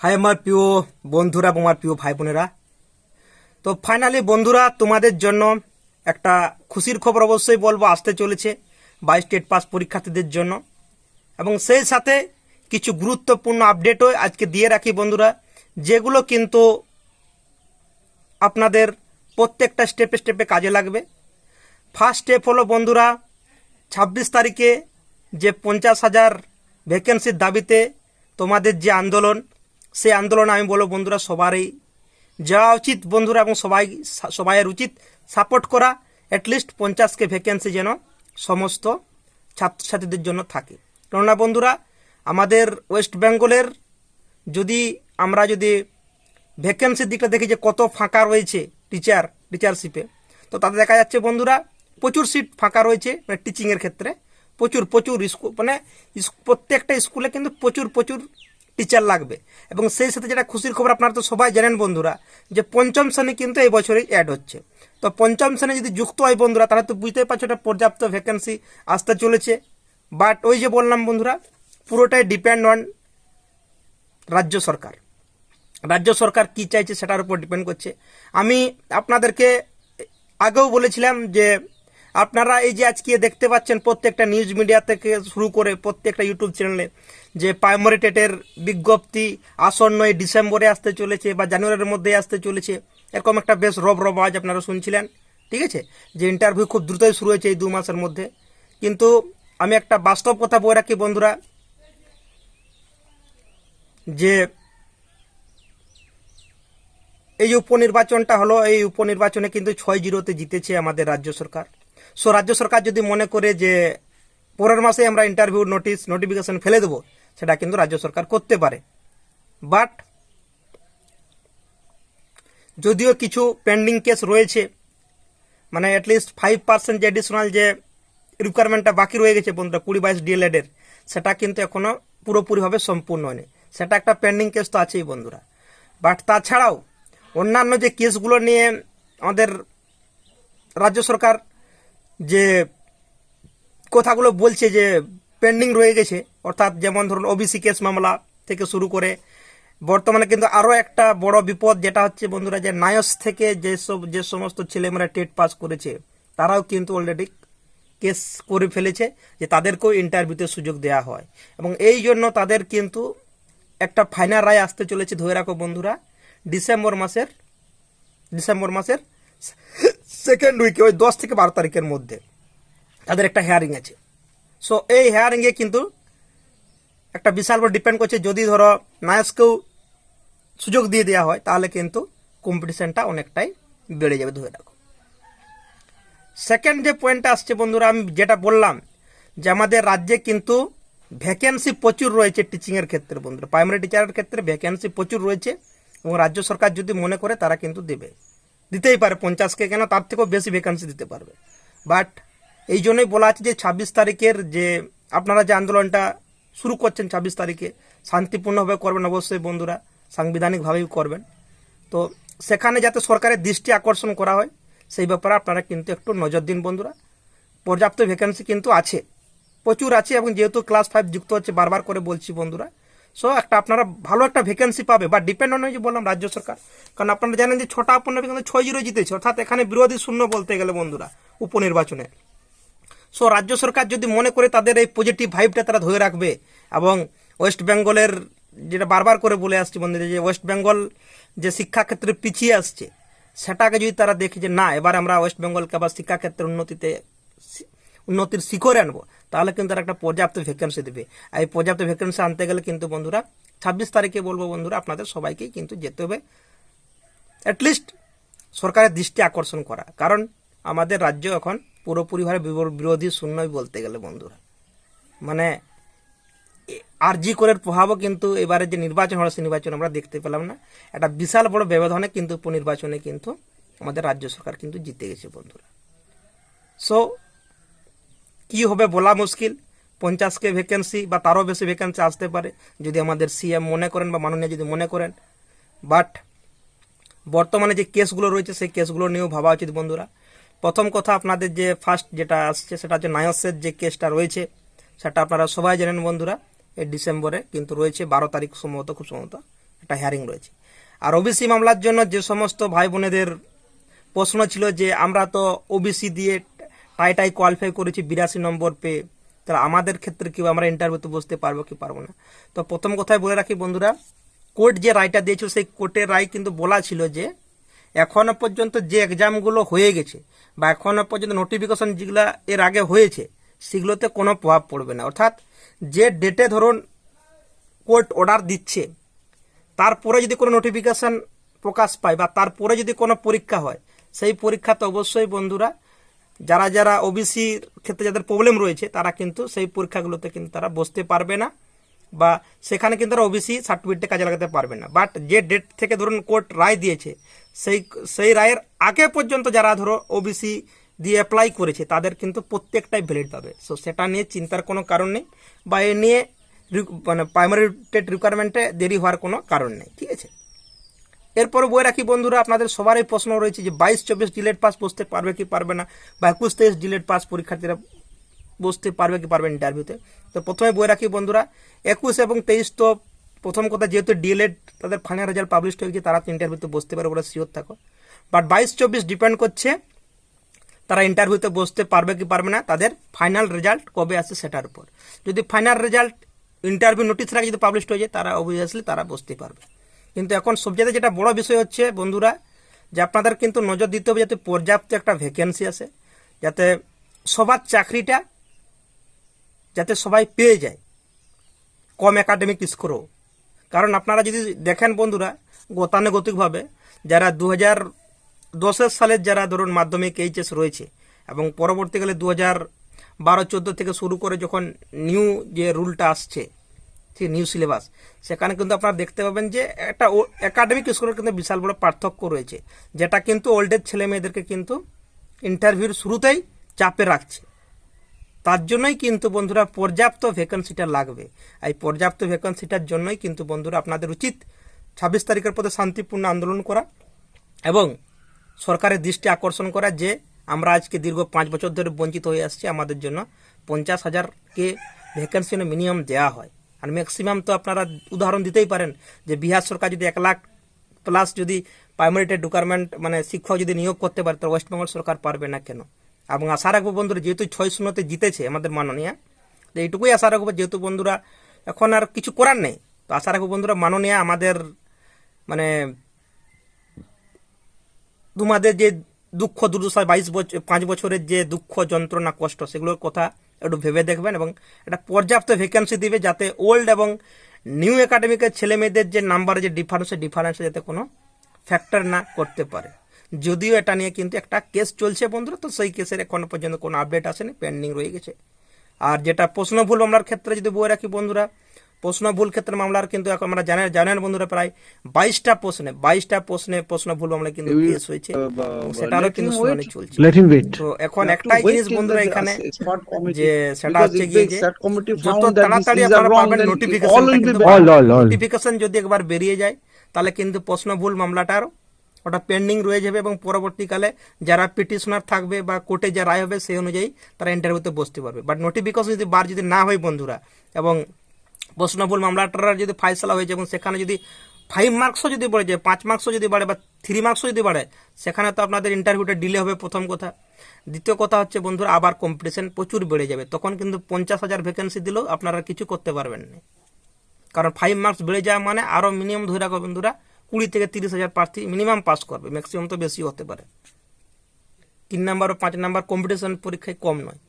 High আমার প্রিয় বন্ধুরা এবং আমার প্রিয় ভাই বোনেরা। তো ফাইনালি বন্ধুরা, তোমাদের জন্য একটা খুশির খবর অবশ্যই বলব, আসতে চলেছে বাই স্টেট পাস পরীক্ষার্থীদের জন্য। এবং সেই সাথে কিছু গুরুত্বপূর্ণ আপডেটও আজকে দিয়ে রাখি বন্ধুরা, যেগুলো কিন্তু আপনাদের প্রত্যেকটা স্টেপে স্টেপে কাজে লাগবে। ফার্স্ট স্টেপ হলো বন্ধুরা, ছাব্বিশ তারিখে যে পঞ্চাশ হাজার ভ্যাকেন্সির দাবিতে তোমাদের যে আন্দোলন সেই আন্দোলনে আমি বলব বন্ধুরা সবারই। যাওয়া উচিত বন্ধুরা এবং সবাই, সবাইয়ের উচিত সাপোর্ট করা। অ্যাটলিস্ট পঞ্চাশকে ভ্যাকেন্সি যেন সমস্ত ছাত্রছাত্রীদের জন্য থাকে। কেননা বন্ধুরা, আমাদের ওয়েস্ট বেঙ্গলের যদি আমরা যদি ভ্যাকেন্সির দিকটা দেখি যে কত ফাঁকা রয়েছে টিচার টিচারশিপে তো তাতে দেখা যাচ্ছে বন্ধুরা প্রচুর সিট ফাঁকা রয়েছে মানে টিচিংয়ের ক্ষেত্রে। প্রচুর প্রচুর স্কুল মানে প্রত্যেকটা স্কুলে কিন্তু প্রচুর প্রচুর টিচার লাগবে। এবং সেই সাথে যেটা খুশির খবর, আপনারা তো সবাই জানেন বন্ধুরা, যে পঞ্চম শ্রেণি কিন্তু এই বছরেই অ্যাড হচ্ছে। তো পঞ্চম শ্রেণি যদি যুক্ত হয় বন্ধুরা, তাহলে তো বুঝতেই পারছ এটা পর্যাপ্ত ভ্যাকেন্সি আসতে চলেছে। বাট ওই যে বললাম বন্ধুরা, পুরোটাই ডিপেন্ড অন রাজ্য সরকার। রাজ্য সরকার কি চাইছে সেটার উপর ডিপেন্ড করছে। আমি আপনাদেরকে আগেও বলেছিলাম যে আপনারা এই যে আজকে দেখতে পাচ্ছেন প্রত্যেকটা নিউজ মিডিয়া থেকে শুরু করে প্রত্যেকটা ইউটিউব চ্যানেলে যে প্রাইমারি টেটের বিজ্ঞপ্তি আসন্ন এই ডিসেম্বরে আসতে চলেছে বা জানুয়ারির মধ্যে আসতে চলেছে, এরকম একটা বেশ রব রব আওয়াজ আপনারা শুনছিলেন, ঠিক আছে? যে ইন্টারভিউ খুব দ্রুতই শুরু হয়েছে এই দু মাসের মধ্যে। কিন্তু আমি একটা বাস্তব কথা বলে রাখি বন্ধুরা, যে এই উপনির্বাচনটা হলো, এই উপনির্বাচনে কিন্তু ছয় জিরোতে জিতেছে আমাদের রাজ্য সরকার। সো রাজ্য সরকার যদি মনে করে যে পরের মাসে আমরা ইন্টারভিউ নোটিশ নোটিফিকেশন ফেলে দেবো, সেটা কিন্তু রাজ্য সরকার করতে পারে। বাট যদিও কিছু পেন্ডিং কেস রয়েছে মানে অ্যাটলিস্ট ফাইভ পার্সেন্ট যে অ্যাডিশনাল যে রিকোয়ারমেন্টটা বাকি রয়ে গেছে বন্ধুরা, কুড়ি বাইশ ডিএলএডের সেটা কিন্তু এখনও পুরোপুরিভাবে সম্পূর্ণ হয়নি। সেটা একটা পেন্ডিং কেস তো আছেই বন্ধুরা। বাট তাছাড়াও অন্যান্য যে কেসগুলো নিয়ে আমাদের রাজ্য সরকার যে কথাগুলো বলছে যে পেন্ডিং রয়ে গেছে, অর্থাৎ যেমন ধরুন ওবিসি কেস মামলা থেকে শুরু করে, বর্তমানে কিন্তু আরও একটা বড় বিপদ যেটা হচ্ছে বন্ধুরা যে নায়স থেকে যেসব যে সমস্ত ছেলেমেয়েরা টেট পাস করেছে, তারাও কিন্তু অলরেডি কেস করে ফেলেছে যে তাদেরকেও ইন্টারভিউতে সুযোগ দেওয়া হয়। এবং এই জন্য তাদের কিন্তু একটা ফাইনাল রায় আসতে চলেছে, ধরে রাখো বন্ধুরা, ডিসেম্বর মাসের ডিসেম্বর মাসের সেকেন্ড উইকে ওই দশ থেকে বারো তারিখের মধ্যে তাদের একটা হেয়ারিং আছে। সো এই হেয়ারিংয়ে কিন্তু একটা বিশাল বড় ডিপেন্ড করছে। যদি ধরো নায়সকেও সুযোগ দিয়ে দেওয়া হয়, তাহলে কিন্তু কম্পিটিশনটা অনেকটাই বেড়ে যাবে, ধরে রাখো। সেকেন্ড যে পয়েন্টটা আসছে বন্ধুরা, আমি যেটা বললাম যে আমাদের রাজ্যে কিন্তু ভ্যাকেন্সি প্রচুর রয়েছে টিচিংয়ের ক্ষেত্রে বন্ধুরা। প্রাইমারি টিচারের ক্ষেত্রে ভ্যাকেন্সি প্রচুর রয়েছে এবং রাজ্য সরকার যদি মনে করে, তারা কিন্তু দেবে। দিতেই পারে, পঞ্চাশকে কেন? তার থেকেও বেশি ভ্যাকেন্সি দিতে পারবে। বাট এই জন্যই বলা আছে যে ছাব্বিশ তারিখের যে আপনারা যে আন্দোলনটা শুরু করছেন ছাব্বিশ তারিখে, শান্তিপূর্ণভাবে করবেন অবশ্যই বন্ধুরা, সাংবিধানিকভাবেই করবেন। তো সেখানে যাতে সরকারের দৃষ্টি আকর্ষণ করা হয়, সেই ব্যাপারে আপনারা কিন্তু একটু নজর দিন বন্ধুরা। পর্যাপ্ত ভ্যাকেন্সি কিন্তু আছে, প্রচুর আছে এবং যেহেতু ক্লাস ফাইভ যুক্ত হচ্ছে, বারবার করে বলছি বন্ধুরা সো একটা আপনারা ভালো একটা ভ্যাকেন্সি পাবে বা ডিপেন্ড অন যে বললাম রাজ্য সরকার। কারণ আপনারা জানেন যে ছটা উপনির্বাচন ছয় জিরো জিতেছে, অর্থাৎ এখানে বিরোধী শূন্য বলতে গেলে বন্ধুরা, উপনির্বাচনে। সো রাজ্য সরকার যদি মনে করে তাদের এই পজিটিভ ভাইবটা তারা ধরে রাখবে, এবং ওয়েস্ট বেঙ্গলের যেটা বারবার করে বলে আসছি বন্ধুরা, যে ওয়েস্ট বেঙ্গল যে শিক্ষাক্ষেত্রে পিছিয়ে আসছে, সেটাকে যদি তারা দেখে যে না, এবার আমরা ওয়েস্ট বেঙ্গলকে আবার শিক্ষাক্ষেত্রে উন্নতিতে, উন্নতির শিখরে আনব তাহলে কিন্তু তারা একটা পর্যাপ্ত ভ্যাকেন্সি দেবে। আর এই পর্যাপ্ত ভ্যাকেন্সি আনতে গেলে কিন্তু বন্ধুরা, ছাব্বিশ তারিখে বলব বন্ধুরা, আপনাদের সবাইকেই কিন্তু যেতে হবে। অ্যাটলিস্ট সরকারের দৃষ্টি আকর্ষণ করা। কারণ আমাদের রাজ্য এখন পুরোপুরিভাবে বিরোধী শূন্যই বলতে গেলে বন্ধুরা। মানে আর জি করের প্রভাবও কিন্তু এবারে যে নির্বাচন হলো সেই নির্বাচন আমরা দেখতে পেলাম না। একটা বিশাল বড় ব্যবধানে কিন্তু উপনির্বাচনে কিন্তু আমাদের রাজ্য সরকার কিন্তু জিতে গেছে বন্ধুরা। সো কি হবে বলা মুশকিল। পঞ্চাশকে ভ্যাকেন্সি বা তারও বেশি ভ্যাকেন্সি আসতে পারে, যদি আমাদের সিএম মনে করেন বা মাননীয় যদি মনে করেন। বাট বর্তমানে যে কেসগুলো রয়েছে, সেই কেসগুলো নিয়েও ভাবা উচিত বন্ধুরা। প্রথম কথা আপনাদের যে ফার্স্ট যেটা আসছে, সেটা হচ্ছে নায়সের যে কেসটা রয়েছে, সেটা আপনারা সবাই জানেন বন্ধুরা, এই ডিসেম্বরে কিন্তু রয়েছে, বারো তারিখ সম্ভবত, খুব সম্ভবত একটা হিয়ারিং রয়েছে। আর ওবিসি মামলার জন্য যে সমস্ত ভাই বোনেদের প্রশ্ন ছিল যে, আমরা তো ওবিসি দিয়ে টাই টাই কোয়ালিফাই করেছি বিরাশি নম্বর পেয়ে তাহলে আমাদের ক্ষেত্রে কি আমরা ইন্টারভিউতে বসতে পারব কি পারব না? তো প্রথম কথায় বলে রাখি বন্ধুরা কোর্ট যে রায়টা দিয়েছিল সেই কোর্টের রায় কিন্তু বলা ছিল যে, এখনও পর্যন্ত যে এক্সামগুলো হয়ে গেছে বা এখনও পর্যন্ত নোটিফিকেশন যেগুলো এর আগে হয়েছে, সেগুলোতে কোনো প্রভাব পড়বে না। অর্থাৎ যে ডেটে ধরুন কোর্ট অর্ডার দিচ্ছে, তারপরে যদি কোনো নোটিফিকেশান প্রকাশ পায় বা তারপরে যদি কোনো পরীক্ষা হয়, সেই পরীক্ষাতে অবশ্যই বন্ধুরা যারা যারা ওবিসির ক্ষেত্রে যাদের প্রবলেম রয়েছে, তারা কিন্তু সেই পরীক্ষাগুলোতে কিন্তু তারা বসতে পারবে না বা সেখানে কিন্তু তারা ওবিসি সার্টিফিকেটটা কাজে লাগাতে পারবে না। বাট যে ডেট থেকে ধরুন কোর্ট রায় দিয়েছে, সেই সেই রায়ের আগে পর্যন্ত যারা ধরো ওবিসি দিয়ে অ্যাপ্লাই করেছে, তাদের কিন্তু প্রত্যেকটাই ভ্যালিড পাবে। সো সেটা নিয়ে চিন্তার কোনো কারণ নেই বা এ নিয়ে মানে প্রাইমারি টেট রিকোয়ারমেন্টে দেরি হওয়ার কোনো কারণ নেই। ঠিক আছে? এরপরে বই রাখি বন্ধুরা, আপনাদের সবারই প্রশ্ন রয়েছে যে বাইশ চব্বিশ ডিলেট পাস বসতে পারবে কি পারবে না বা একুশ তেইশ ডিলেট পাস পরীক্ষার্থীরা বসতে পারবে কি পারবে ইন্টারভিউতে তো প্রথমে বই রাখি বন্ধুরা, একুশ এবং তেইশ তো প্রথম কথা যেহেতু ডিএলএড তাদের ফাইনাল রেজাল্ট পাবলিশ হয়ে গেছে তারা তো ইন্টারভিউতে বসতে পারবে বলে শিওর থাকো। বাট বাইশ চব্বিশ ডিপেন্ড করছে তারা ইন্টারভিউতে বসতে পারবে কি পারবে না, তাদের ফাইনাল রেজাল্ট কবে আসে সেটার উপর। যদি ফাইনাল রেজাল্ট ইন্টারভিউ নোটিশ আগে যদি পাবলিশ হয়ে যায়, তারা অবভিয়াসলি তারা বসতে পারবে। কিন্তু এখন সবচেয়ে যেটা বড় বিষয় হচ্ছে, বন্ধুরা, যে আপনাদের কিন্তু নজর দিতে হবে যাতে পর্যাপ্ত একটা ভ্যাকেন্সি আসে যাতে সবার চাকরিটা যাতে সবাই পেয়ে যায় কম একাডেমিক স্কোরও কারণ আপনারা যদি দেখেন বন্ধুরা, গতানুগতিকভাবে যারা দু হাজার দশের সালের যারা ধরুন মাধ্যমিক এইচএস রয়েছে এবং পরবর্তীকালে দু হাজার বারো, চোদ্দ থেকে শুরু করে যখন নিউ যে রুলটা আসছে ঠিক নিউ সিলেবাস সেখানে কিন্তু আপনারা দেখতে পাবেন যে একটা একাডেমিক স্কোরের কিন্তু বিশাল বড় পার্থক্য রয়েছে, যেটা কিন্তু ওল্ডের ছেলে মেয়েদেরকে কিন্তু ইন্টারভিউর শুরুতেই চাপে রাখছে। তার জন্যই কিন্তু বন্ধুরা পর্যাপ্ত ভ্যাকেন্সিটা লাগবে। এই পর্যাপ্ত ভ্যাকেন্সিটার জন্যই কিন্তু বন্ধুরা আপনাদের উচিত ছাব্বিশ তারিখের পথে শান্তিপূর্ণ আন্দোলন করা এবং সরকারের দৃষ্টি আকর্ষণ করা যে আমরা আজকে দীর্ঘ পাঁচ বছর ধরে বঞ্চিত হয়ে আসছি। আমাদের জন্য পঞ্চাশ হাজারকে ভ্যাকেন্সি মিনিমাম দেওয়া হয়। আর ম্যাক্সিমাম তো আপনারা উদাহরণ দিতেই পারেন যে বিহার সরকার যদি এক লাখ প্লাস যদি প্রাইমারি টেট রিকোয়ারমেন্ট মানে শিক্ষক যদি নিয়োগ করতে পারে তো ওয়েস্টবেঙ্গল সরকার পারবে না কেন? এবং আশা রাখব বন্ধুরা, যেহেতু ছয় শূন্যতে জিতেছে আমাদের মাননীয়া, তো এইটুকুই আশা রাখব, যেহেতু বন্ধুরা এখন আর কিছু করার নেই, তো আশা রাখব বন্ধুরা মাননীয়া আমাদের মানে তোমাদের যে দুঃখ দুর্দশা বাইশ বছর পাঁচ বছরের যে দুঃখ যন্ত্রণা কষ্ট, সেগুলোর কথা একটু ভেবে দেখবেন এবং একটা পর্যাপ্ত ভ্যাকেন্সি দিবে যাতে ওল্ড এবং নিউ একাডেমিকের ছেলে মেয়েদের যে নাম্বারে যে ডিফারেন্স ডিফারেন্সে যাতে কোনো ফ্যাক্টর না করতে পারে। যদিও এটা নিয়ে কিন্তু একটা কেস চলছে বন্ধুরা, তো সেই কেসের এখনও পর্যন্ত কোনো আপডেট আসেনি পেন্ডিং রয়ে গেছে। আর যেটা প্রশ্ন ভুল মামলার ক্ষেত্রে যদি বই রাখি বন্ধুরা প্রশ্ন ভুল ক্ষেত্রে মামলার কিন্তু এখন আমরা জানেন জানেন বন্ধুরা প্রায় বাইশটা প্রশ্নে বাইশটা প্রশ্নে প্রশ্ন ভুল মামলা কিন্তু কেস হয়েছে। সেটারও কিন্তু শুনানি চলছে. তো এখন একটাই জিনিস বন্ধুরা এখানে যে সেটা হচ্ছে গিয়ে যে যত তাড়াতাড়ি আপনারা পাবেন নোটিফিকেশন. নোটিফিকেশন যদি একবার বেরিয়ে যায় তাহলে কিন্তু প্রশ্ন ভুল মামলাটার ওটা পেন্ডিং রয়ে যাবে এবং পরবর্তীকালে যারা পিটিশনার থাকবে বা কোর্টে যা রায় হবে সেই অনুযায়ী তারা ইন্টারভিউতে বসতে পারবে। বাট নোটিফিকেশন যদি বার যদি না হয় বন্ধুরা এবং প্রশ্ন মামলাটার যদি ফাইসলা হয়েছে এবং সেখানে যদি ফাইভ মার্কসও যদি বাড়ে যায় পাঁচ মার্কসও যদি বাড়ে বা থ্রি মার্কসও যদি বাড়ে, সেখানে তো আপনাদের ইন্টারভিউটা ডিলে হবে প্রথম কথা। দ্বিতীয় কথা হচ্ছে বন্ধুরা, আবার কম্পিটিশন প্রচুর বেড়ে যাবে। তখন কিন্তু পঞ্চাশ হাজার ভ্যাকেন্সি দিলেও আপনারা কিছু করতে পারবেন না। কারণ ফাইভ মার্কস বেড়ে যাওয়া মানে আরও মিনিমাম ধরে রাখো বন্ধুরা, কুড়ি থেকে তিরিশ হাজার প্রার্থী মিনিমাম পাস করবে ম্যাক্সিমাম তো বেশি হতে পারে। তিন নাম্বার ও পাঁচ নাম্বার কম্পিটিশন পরীক্ষায় কম নয়,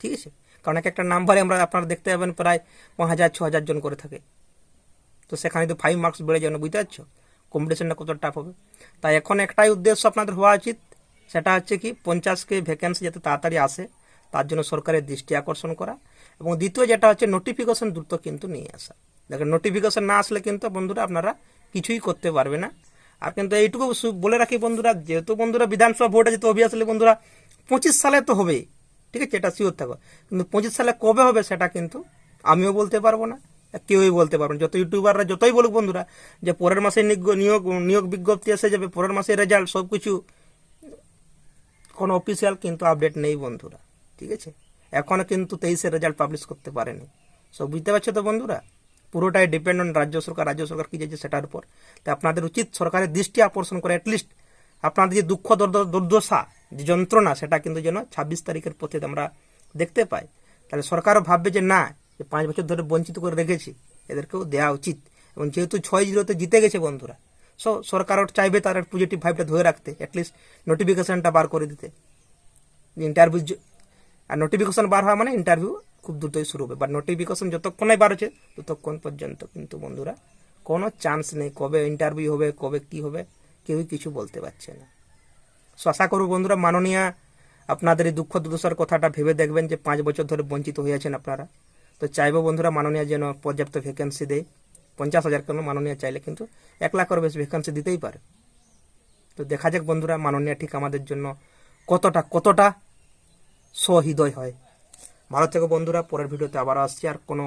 ঠিক আছে? কারণ এক একটা নাম্বারে আমরা আপনারা দেখতে পাবেন প্রায় পাঁচ হাজার, ছ হাজার জন করে থাকে। তো সেখানে তো ফাইভ মার্কস বেড়ে যাবে না, বুঝতে পারছ? কম্পিটিশনটা কত টাফ হবে। তাই এখন একটাই উদ্দেশ্য আপনাদের হওয়া উচিত, সেটা হচ্ছে কি পঞ্চাশকে ভ্যাকেন্সি যাতে তাড়াতাড়ি আসে, তার জন্য সরকারের দৃষ্টি আকর্ষণ করা। এবং দ্বিতীয় যেটা হচ্ছে নোটিফিকেশন দ্রুত কিন্তু নিয়ে আসা। দেখেন নোটিফিকেশন না আসলে কিন্তু বন্ধুরা আপনারা কিছুই করতে পারবে না। আর কিন্তু এইটুকু বলে রাখি বন্ধুরা, যেহেতু বন্ধুরা বিধানসভা ভোট আছে তো অবভিয়াসলি বন্ধুরা, পঁচিশ সালে তো হবেই। ঠিক আছে, এটা শিওর থাকো। কিন্তু পঁচিশ সালে কবে হবে সেটা কিন্তু আমিও বলতে পারব না, কেউই বলতে পারব না। যত ইউটিউবাররা যতই বলুক বন্ধুরা, যে পরের মাসে নিয়োগ নিয়োগ বিজ্ঞপ্তি এসে যাবে, পরের মাসে রেজাল্ট সব কিছু কোনো অফিসিয়াল কিন্তু আপডেট নেই বন্ধুরা, ঠিক আছে? এখনও কিন্তু তেইশের রেজাল্ট পাবলিশ করতে পারেনি। সব বুঝতে পারছ তো বন্ধুরা? পুরোটাই ডিপেন্ড অন রাজ্য সরকার রাজ্য সরকার কী চাইছে সেটার উপর। তো আপনাদের উচিত সরকারের দৃষ্টি আকর্ষণ করে অ্যাটলিস্ট আপনাদের যে দুঃখ, দুর্দশা যে যন্ত্রণা, সেটা কিন্তু যেন ছাব্বিশ তারিখের পথে আমরা দেখতে পাই। তাহলে সরকারও ভাববে যে, না, যে পাঁচ বছর ধরে বঞ্চিত করে রেখেছি, এদেরকেও দেওয়া উচিত। এবং যেহেতু ছয় জিরোতে জিতে গেছে বন্ধুরা, সো সরকারও চাইবে তার পজিটিভ ভাইবটা ধরে রাখতে অ্যাটলিস্ট নোটিফিকেশানটা বার করে দিতে। ইন্টারভিউ আর নোটিফিকেশন বার হওয়া মানে ইন্টারভিউ খুব দ্রুতই শুরু হবে। বাট নোটিফিকেশন যতক্ষণে বার হচ্ছে ততক্ষণ পর্যন্ত কিন্তু বন্ধুরা কোনো চান্স নেই কবে ইন্টারভিউ হবে, কবে কি হবে, কেউই কিছু বলতে পারছে না। সো আশা করব বন্ধুরা মাননীয়া আপনাদের এই দুঃখ দুর্দশার কথাটা ভেবে দেখবেন যে পাঁচ বছর ধরে বঞ্চিত হয়ে আছেন আপনারা। তো চাইব বন্ধুরা মাননীয়া যেন পর্যাপ্ত ভ্যাকেন্সি দেয়। পঞ্চাশ হাজার কেন মাননীয় চাইলে কিন্তু এক লাখের বেশি ভ্যাকেন্সি দিতেই পারে। তো দেখা যাক বন্ধুরা মাননীয় ঠিক আমাদের জন্য কতটা কতটা সহৃদয় হয়। ভালো থেকো বন্ধুরা, পরের ভিডিওতে আবার আসছি। আর কোনো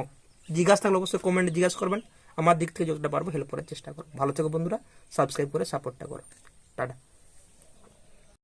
জিজ্ঞাসা থাকলে অবশ্যই কমেন্টে জিজ্ঞাসা করবেন। আমার দিক থেকে যতটা পারব হেল্প করার চেষ্টা করব। ভালো থেকো বন্ধুরা সাবস্ক্রাইব করে সাপোর্টটা করো।